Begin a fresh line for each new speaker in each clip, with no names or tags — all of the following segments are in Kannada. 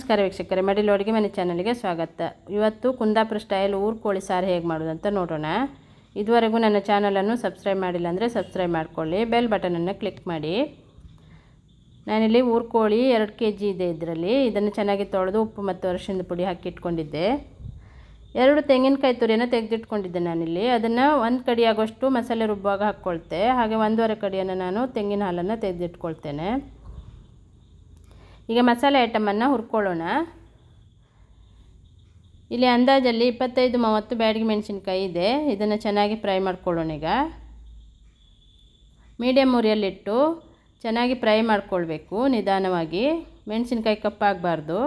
ನಮಸ್ಕಾರ ವೀಕ್ಷಕರೇ, ಮಡಿಲು ಅಡುಗೆ ಮನೆ ಚಾನಲ್ಗೆ ಸ್ವಾಗತ. ಇವತ್ತು ಕುಂದಾಪುರ ಸ್ಟೈಲ್ ಊರು ಕೋಳಿ ಸಾರು ಹೇಗೆ ಮಾಡೋದು ಅಂತ ನೋಡೋಣ. ಇದುವರೆಗೂ ನನ್ನ ಚಾನಲನ್ನು ಸಬ್ಸ್ಕ್ರೈಬ್ ಮಾಡಿಲ್ಲ ಅಂದರೆ ಸಬ್ಸ್ಕ್ರೈಬ್ ಮಾಡ್ಕೊಳ್ಳಿ, ಬೆಲ್ ಬಟನನ್ನು ಕ್ಲಿಕ್ ಮಾಡಿ. ನಾನಿಲ್ಲಿ ಊರು ಕೋಳಿ ಎರಡು ಕೆ ಜಿ ಇದೆ ಇದರಲ್ಲಿ. ಇದನ್ನು ಚೆನ್ನಾಗಿ ತೊಳೆದು ಉಪ್ಪು ಮತ್ತು ಅರಶಿನದ ಪುಡಿ ಹಾಕಿ ಇಟ್ಕೊಂಡಿದ್ದೆ. ಎರಡು ತೆಂಗಿನಕಾಯಿ ತುರಿಯನ್ನು ತೆಗೆದಿಟ್ಕೊಂಡಿದ್ದೆ ನಾನಿಲ್ಲಿ. ಅದನ್ನು ಒಂದು ಕಡಿ ಆಗೋಷ್ಟು ಮಸಾಲೆ ರುಬ್ಬುವಾಗ ಹಾಕ್ಕೊಳ್ತೆ. ಹಾಗೆ ಒಂದೂವರೆ ಕಡಿಯನ್ನು ನಾನು ತೆಂಗಿನ ಹಾಲನ್ನು ತೆಗೆದಿಟ್ಕೊಳ್ತೇನೆ. ಈಗ ಮಸಾಲೆ ಐಟಮನ್ನು ಹುರ್ಕೊಳ್ಳೋಣ. ಇಲ್ಲಿ ಅಂದಾಜಲ್ಲಿ ಇಪ್ಪತ್ತೈದು ಮೂವತ್ತು ಬ್ಯಾಡಗಿ ಮೆಣಸಿನ್ಕಾಯಿ ಇದೆ. ಇದನ್ನು ಚೆನ್ನಾಗಿ ಫ್ರೈ ಮಾಡ್ಕೊಳ್ಳೋಣ ಈಗ. ಮೀಡಿಯಮ್ ಉರಿಯಲ್ಲಿಟ್ಟು ಚೆನ್ನಾಗಿ ಫ್ರೈ ಮಾಡ್ಕೊಳ್ಬೇಕು ನಿಧಾನವಾಗಿ. ಮೆಣಸಿನ್ಕಾಯಿ ಕಪ್ಪಾಗಬಾರ್ದು.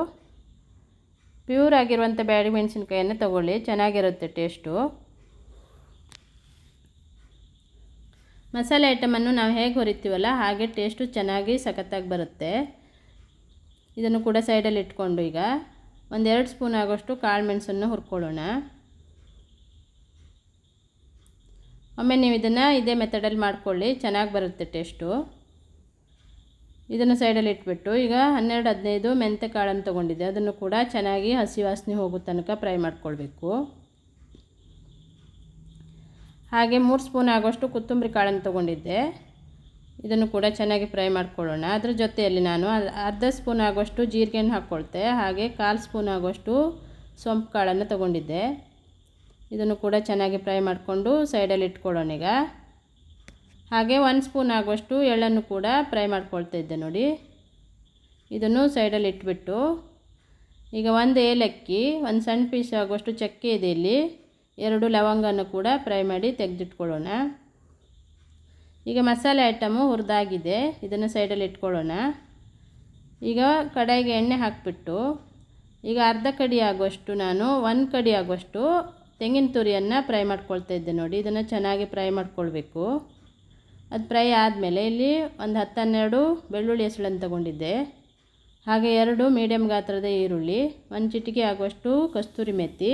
ಪ್ಯೂರ್ ಆಗಿರುವಂಥ ಬ್ಯಾಡಿ ಮೆಣಸಿನ್ಕಾಯನ್ನು ತಗೊಳ್ಳಿ. ಚೆನ್ನಾಗಿರುತ್ತೆ ಟೇಸ್ಟು. ಮಸಾಲೆ ಐಟಮನ್ನು ನಾವು ಹೇಗೆ ಹುರಿತೀವಲ್ಲ ಹಾಗೆ ಟೇಸ್ಟು ಚೆನ್ನಾಗಿ ಸಖತ್ತಾಗಿ ಬರುತ್ತೆ. ಇದನ್ನು ಕೂಡ ಸೈಡಲ್ಲಿ ಇಟ್ಕೊಂಡು ಈಗ ಒಂದೆರಡು ಸ್ಪೂನ್ ಆಗೋಷ್ಟು ಕಾಳು ಮೆಣಸನ್ನು ಹುರ್ಕೊಳ್ಳೋಣ. ಒಮ್ಮೆ ನೀವು ಇದನ್ನು ಇದೇ ಮೆಥಡಲ್ಲಿ ಮಾಡ್ಕೊಳ್ಳಿ, ಚೆನ್ನಾಗಿ ಬರುತ್ತೆ ಟೇಸ್ಟು ಇದನ್ನು ಸೈಡಲ್ಲಿ ಇಟ್ಬಿಟ್ಟು ಈಗ ಹನ್ನೆರಡು, ಹದಿನೈದು ಮೆಂತೆ ಕಾಳನ್ನು ತೊಗೊಂಡಿದ್ದೆ. ಅದನ್ನು ಕೂಡ ಚೆನ್ನಾಗಿ ಹಸಿ ವಾಸನೆ ಹೋಗೋ ತನಕ ಫ್ರೈ ಮಾಡ್ಕೊಳ್ಬೇಕು. ಹಾಗೆ ಮೂರು ಸ್ಪೂನ್ ಆಗೋಷ್ಟು ಕೊತ್ತಂಬರಿ ಕಾಳನ್ನು ತೊಗೊಂಡಿದ್ದೆ. ಇದನ್ನು ಕೂಡ ಚೆನ್ನಾಗಿ ಫ್ರೈ ಮಾಡ್ಕೊಳ್ಳೋಣ. ಅದ್ರ ಜೊತೆಯಲ್ಲಿ ನಾನು ಅರ್ಧ ಸ್ಪೂನ್ ಆಗುವಷ್ಟು ಜೀರಿಗೆಯನ್ನು ಹಾಕ್ಕೊಳ್ತೆ. ಹಾಗೆ ಕಾಲು ಸ್ಪೂನ್ ಆಗುವಷ್ಟು ಸೊಂಪು ಕಾಳನ್ನು ತೊಗೊಂಡಿದ್ದೆ. ಇದನ್ನು ಕೂಡ ಚೆನ್ನಾಗಿ ಫ್ರೈ ಮಾಡಿಕೊಂಡು ಸೈಡಲ್ಲಿ ಇಟ್ಕೊಳ್ಳೋಣ ಈಗ. ಹಾಗೆ ಒಂದು ಸ್ಪೂನ್ ಆಗುವಷ್ಟು ಎಳ್ಳನ್ನು ಕೂಡ ಫ್ರೈ ಮಾಡ್ಕೊಳ್ತಾ ಇದ್ದೆ ನೋಡಿ. ಇದನ್ನು ಸೈಡಲ್ಲಿ ಇಟ್ಬಿಟ್ಟು. ಈಗ ಒಂದು ಏಲಕ್ಕಿ, ಒಂದು ಸಣ್ಣ ಪೀಸ್ ಆಗುವಷ್ಟು ಚಕ್ಕೆ ಇದೆ ಇಲ್ಲಿ. ಎರಡು ಲವಂಗನ್ನು ಕೂಡ ಫ್ರೈ ಮಾಡಿ ತೆಗೆದಿಟ್ಕೊಳ್ಳೋಣ. ಈಗ ಮಸಾಲೆ ಐಟಮು ಹುರಿದಾಗಿದೆ. ಇದನ್ನು ಸೈಡಲ್ಲಿ ಇಟ್ಕೊಳ್ಳೋಣ. ಈಗ ಕಡಾಯಿಗೆ ಎಣ್ಣೆ ಹಾಕಿಬಿಟ್ಟು, ಈಗ ಅರ್ಧ ಕಡಿ ಆಗುವಷ್ಟು ನಾನು ಒಂದು ಕಡಿ ಆಗುವಷ್ಟು ತೆಂಗಿನ ತುರಿಯನ್ನು ಫ್ರೈ ಮಾಡ್ಕೊಳ್ತಾ ಇದ್ದೆ ನೋಡಿ. ಇದನ್ನು ಚೆನ್ನಾಗಿ ಫ್ರೈ ಮಾಡ್ಕೊಳ್ಬೇಕು. ಅದು ಫ್ರೈ ಆದಮೇಲೆ ಇಲ್ಲಿ ಒಂದು ಹತ್ತು ಹನ್ನೆರಡು ಬೆಳ್ಳುಳ್ಳಿ ಹೆಸಳನ್ನು ತಗೊಂಡಿದ್ದೆ. ಹಾಗೆ ಎರಡು ಮೀಡಿಯಮ್ ಗಾತ್ರದ ಈರುಳ್ಳಿ, ಒಂದು ಚಿಟಿಕೆ ಆಗುವಷ್ಟು ಕಸ್ತೂರಿ ಮೆತ್ತಿ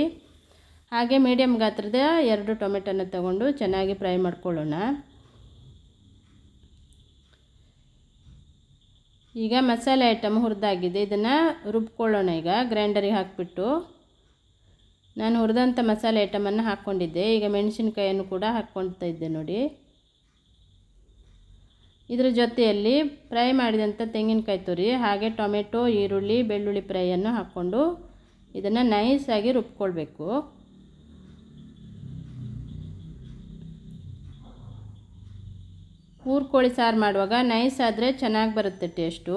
ಹಾಗೆ ಮೀಡಿಯಮ್ ಗಾತ್ರದ ಎರಡು ಟೊಮೆಟೊನ ತಗೊಂಡು ಚೆನ್ನಾಗಿ ಫ್ರೈ ಮಾಡ್ಕೊಳ್ಳೋಣ. ಈಗ ಮಸಾಲೆ ಐಟಮ್ ಹುರಿದಾಗಿದೆ. ಇದನ್ನು ರುಬ್ಕೊಳ್ಳೋಣ ಈಗ. ಗ್ರೈಂಡರಿಗೆ ಹಾಕಿಬಿಟ್ಟು ನಾನು ಹುರಿದಂಥ ಮಸಾಲೆ ಐಟಮನ್ನು ಹಾಕ್ಕೊಂಡಿದ್ದೆ. ಈಗ ಮೆಣಸಿನ್ಕಾಯನ್ನು ಕೂಡ ಹಾಕ್ಕೊಳ್ತಾ ಇದ್ದೆ ನೋಡಿ. ಇದರ ಜೊತೆಯಲ್ಲಿ ಫ್ರೈ ಮಾಡಿದಂಥ ತೆಂಗಿನಕಾಯಿ ತುರಿ, ಹಾಗೆ ಟೊಮೆಟೊ, ಈರುಳ್ಳಿ, ಬೆಳ್ಳುಳ್ಳಿ ಫ್ರೈಯನ್ನು ಹಾಕ್ಕೊಂಡು ಇದನ್ನು ನೈಸಾಗಿ ರುಬ್ಕೊಳ್ಬೇಕು. ಊರು ಕೋಳಿ ಸಾರು ಮಾಡುವಾಗ ನೈಸ್ ಆದರೆ ಚೆನ್ನಾಗಿ ಬರುತ್ತೆ ಟೇಸ್ಟು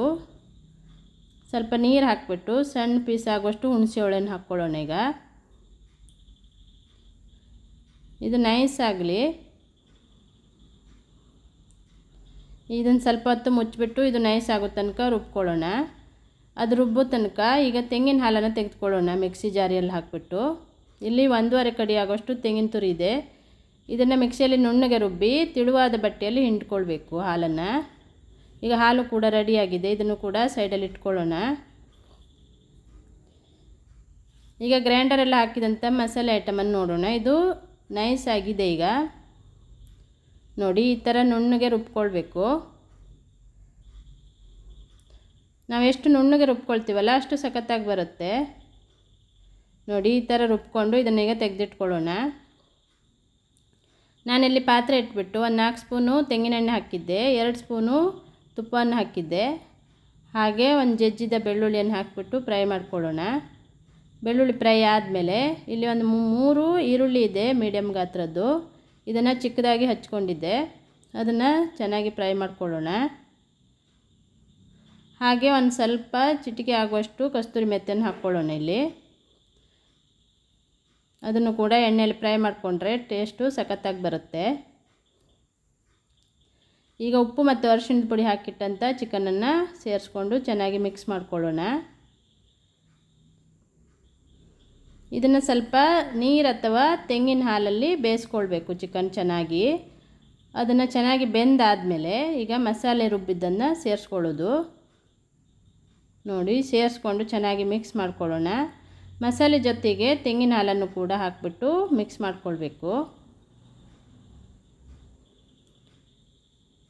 ಸ್ವಲ್ಪ ನೀರು ಹಾಕ್ಬಿಟ್ಟು ಸಣ್ಣ ಪೀಸ್ ಆಗುವಷ್ಟು ಹುಣಸೆ ಹಾಕ್ಕೊಳ್ಳೋಣ ಈಗ. ಇದು ನೈಸ್ ಆಗಲಿ. ಇದನ್ನು ಸ್ವಲ್ಪ ಹೊತ್ತು ಮುಚ್ಚಿಬಿಟ್ಟು ಇದು ನೈಸ್ ಆಗೋ ತನಕ ರುಬ್ಕೊಳ್ಳೋಣ. ಅದು ರುಬ್ಬೋ ತನಕ ಈಗ ತೆಂಗಿನ ಹಾಲನ್ನು ತೆಗೆದುಕೊಳ್ಳೋಣ ಮಿಕ್ಸಿ ಜಾರಿಯಲ್ಲಿ ಹಾಕಿಬಿಟ್ಟು. ಇಲ್ಲಿ ಒಂದೂವರೆ ಕಡಿ ಆಗೋಷ್ಟು ತೆಂಗಿನ ತುರಿ ಇದೆ. ಇದನ್ನು ಮಿಕ್ಸಿಯಲ್ಲಿ ನುಣ್ಣಗೆ ರುಬ್ಬಿ ತಿಳುವಾದ ಬಟ್ಟೆಯಲ್ಲಿ ಹಿಂಡ್ಕೊಳ್ಬೇಕು ಹಾಲನ್ನು. ಈಗ ಹಾಲು ಕೂಡ ರೆಡಿಯಾಗಿದೆ ಇದನ್ನು ಕೂಡ ಸೈಡಲ್ಲಿ ಇಟ್ಕೊಳ್ಳೋಣ. ಈಗ ಗ್ರೈಂಡರೆಲ್ಲ ಹಾಕಿದಂಥ ಮಸಾಲೆ ಐಟಮನ್ನು ನೋಡೋಣ. ಇದು ನೈಸ್ ಆಗಿದೆ ಈಗ. ನೋಡಿ, ಈ ಥರ ನುಣ್ಣಗೆ ರುಬ್ಕೊಳ್ಬೇಕು. ನಾವು ಎಷ್ಟು ನುಣ್ಣಗೆ ರುಬ್ಕೊಳ್ತೀವಲ್ಲ ಅಷ್ಟು ಸಖತ್ತಾಗಿ ಬರುತ್ತೆ. ನೋಡಿ, ಈ ಥರ ರುಬ್ಕೊಂಡು ಇದನ್ನೀಗ ತೆಗೆದಿಟ್ಕೊಳ್ಳೋಣ. ನಾನಿಲ್ಲಿ ಪಾತ್ರೆ ಇಟ್ಬಿಟ್ಟು ಒಂದು ನಾಲ್ಕು ಸ್ಪೂನು ತೆಂಗಿನೆಣ್ಣೆ ಹಾಕಿದ್ದೆ, ಎರಡು ಸ್ಪೂನು ತುಪ್ಪವನ್ನು ಹಾಕಿದ್ದೆ. ಹಾಗೆ ಒಂದು ಜಜ್ಜಿದ ಬೆಳ್ಳುಳ್ಳಿಯನ್ನು ಹಾಕಿಬಿಟ್ಟು ಫ್ರೈ ಮಾಡ್ಕೊಳ್ಳೋಣ. ಬೆಳ್ಳುಳ್ಳಿ ಫ್ರೈ ಆದಮೇಲೆ ಇಲ್ಲಿ ಒಂದು ಮೂರು ಈರುಳ್ಳಿ ಇದೆ ಮೀಡಿಯಮ್ ಗಾತ್ರದ್ದು. ಇದನ್ನು ಚಿಕ್ಕದಾಗಿ ಹಚ್ಕೊಂಡಿದ್ದೆ. ಅದನ್ನು ಚೆನ್ನಾಗಿ ಫ್ರೈ ಮಾಡ್ಕೊಳ್ಳೋಣ. ಹಾಗೆ ಒಂದು ಸ್ವಲ್ಪ ಚಿಟಿಕೆ ಆಗುವಷ್ಟು ಕಸ್ತೂರಿ ಮೆತ್ತನ್ನು ಹಾಕ್ಕೊಳ್ಳೋಣ ಇಲ್ಲಿ. ಅದನ್ನು ಕೂಡ ಎಣ್ಣೆಯಲ್ಲಿ ಫ್ರೈ ಮಾಡಿಕೊಂಡ್ರೆ ಟೇಸ್ಟು ಸಖತ್ತಾಗಿ ಬರುತ್ತೆ. ಈಗ ಉಪ್ಪು ಮತ್ತು ಅರಿಶಿಣದ ಪುಡಿ ಹಾಕಿಟ್ಟಂಥ ಚಿಕನನ್ನು ಸೇರಿಸ್ಕೊಂಡು ಚೆನ್ನಾಗಿ ಮಿಕ್ಸ್ ಮಾಡ್ಕೊಳ್ಳೋಣ. ಇದನ್ನು ಸ್ವಲ್ಪ ನೀರು ಅಥವಾ ತೆಂಗಿನ ಹಾಲಲ್ಲಿ ಬೇಯಿಸ್ಕೊಳ್ಬೇಕು ಚಿಕನ್ ಚೆನ್ನಾಗಿ. ಅದನ್ನು ಚೆನ್ನಾಗಿ ಬೆಂದಾದಮೇಲೆ ಈಗ ಮಸಾಲೆ ರುಬ್ಬಿದ್ದನ್ನು ಸೇರಿಸ್ಕೊಳ್ಳೋದು. ನೋಡಿ, ಸೇರಿಸ್ಕೊಂಡು ಚೆನ್ನಾಗಿ ಮಿಕ್ಸ್ ಮಾಡ್ಕೊಳ್ಳೋಣ. ಮಸಾಲೆ ಜೊತೆಗೆ ತೆಂಗಿನ ಹಾಲನ್ನು ಕೂಡ ಹಾಕಿಬಿಟ್ಟು ಮಿಕ್ಸ್ ಮಾಡ್ಕೊಳ್ಬೇಕು.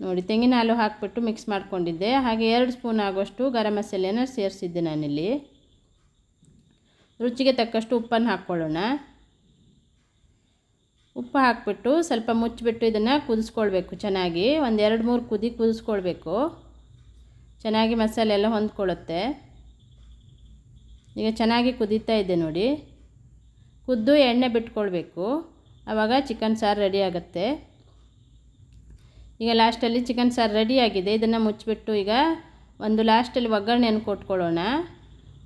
ನೋಡಿ, ತೆಂಗಿನ ಹಾಲು ಹಾಕಿಬಿಟ್ಟು ಮಿಕ್ಸ್ ಮಾಡ್ಕೊಂಡಿದ್ದೆ. ಹಾಗೆ ಎರಡು ಸ್ಪೂನ್ ಆಗೋಷ್ಟು ಗರಂ ಮಸಾಲೆನ ಸೇರಿಸಿದ್ದೆ ನಾನಿಲ್ಲಿ. ರುಚಿಗೆ ತಕ್ಕಷ್ಟು ಉಪ್ಪನ್ನು ಹಾಕ್ಕೊಳ್ಳೋಣ. ಉಪ್ಪು ಹಾಕಿಬಿಟ್ಟು ಸ್ವಲ್ಪ ಮುಚ್ಚಿಬಿಟ್ಟು ಇದನ್ನು ಕುದಿಸ್ಕೊಳ್ಬೇಕು ಚೆನ್ನಾಗಿ. ಒಂದು ಎರಡು ಮೂರು ಕುದಿ ಕುದಿಸ್ಕೊಳ್ಬೇಕು. ಚೆನ್ನಾಗಿ ಮಸಾಲೆ ಎಲ್ಲ ಹೊಂದ್ಕೊಳ್ಳುತ್ತೆ. ಈಗ ಚೆನ್ನಾಗಿ ಕುದೀತಾ ಇದೆ ನೋಡಿ. ಕುದ್ದು ಎಣ್ಣೆ ಬಿಟ್ಕೊಳ್ಬೇಕು. ಆವಾಗ ಚಿಕನ್ ಸಾರು ರೆಡಿ ಆಗುತ್ತೆ. ಈಗ ಲಾಸ್ಟಲ್ಲಿ ಚಿಕನ್ ಸಾರು ರೆಡಿಯಾಗಿದೆ ಇದನ್ನು ಮುಚ್ಚಿಬಿಟ್ಟು ಈಗ ಒಂದು ಲಾಸ್ಟಲ್ಲಿ ಒಗ್ಗರಣೆಯನ್ನು ಕೊಟ್ಕೊಳ್ಳೋಣ.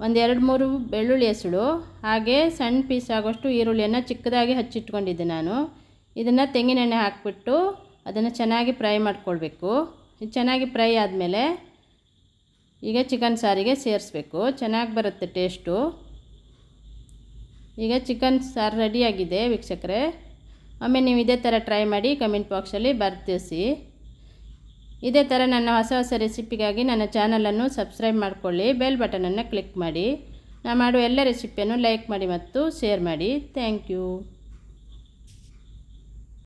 ಒಂದು ಎರಡು ಮೂರು ಬೆಳ್ಳುಳ್ಳಿ ಹೆಸಳು, ಹಾಗೆ ಸಣ್ಣ ಪೀಸ್ ಆಗೋಷ್ಟು ಈರುಳ್ಳಿಯನ್ನು ಚಿಕ್ಕದಾಗಿ ಹಚ್ಚಿಟ್ಕೊಂಡಿದ್ದೆ ನಾನು. ಇದನ್ನು ತೆಂಗಿನೆಣ್ಣೆ ಹಾಕಿಬಿಟ್ಟು ಅದನ್ನು ಚೆನ್ನಾಗಿ ಫ್ರೈ ಮಾಡ್ಕೊಳ್ಬೇಕು. ಚೆನ್ನಾಗಿ ಫ್ರೈ ಆದಮೇಲೆ ಈಗ ಚಿಕನ್ ಸಾರಿಗೆ ಸೇರಿಸ್ಬೇಕು. ಚೆನ್ನಾಗಿ ಬರುತ್ತೆ ಟೇಸ್ಟು ಈಗ ಚಿಕನ್ ಸಾರು ರೆಡಿಯಾಗಿದೆ ವೀಕ್ಷಕರೇ. ಒಮ್ಮೆ ನೀವು ಇದೇ ಥರ ಟ್ರೈ ಮಾಡಿ ಕಮೆಂಟ್ ಬಾಕ್ಸಲ್ಲಿ ಬರ್ತಿಸಿ ಇದೇ ಥರ ನನ್ನ ಹೊಸ ಹೊಸ ರೆಸಿಪಿಗಾಗಿ ನನ್ನ ಚಾನಲನ್ನು ಸಬ್ಸ್ಕ್ರೈಬ್ ಮಾಡಿಕೊಳ್ಳಿ ಬೆಲ್ ಬಟನನ್ನು ಕ್ಲಿಕ್ ಮಾಡಿ. ನಾನು ಮಾಡುವ ಎಲ್ಲ ರೆಸಿಪಿಯನ್ನು ಲೈಕ್ ಮಾಡಿ ಮತ್ತು ಶೇರ್ ಮಾಡಿ. Thank you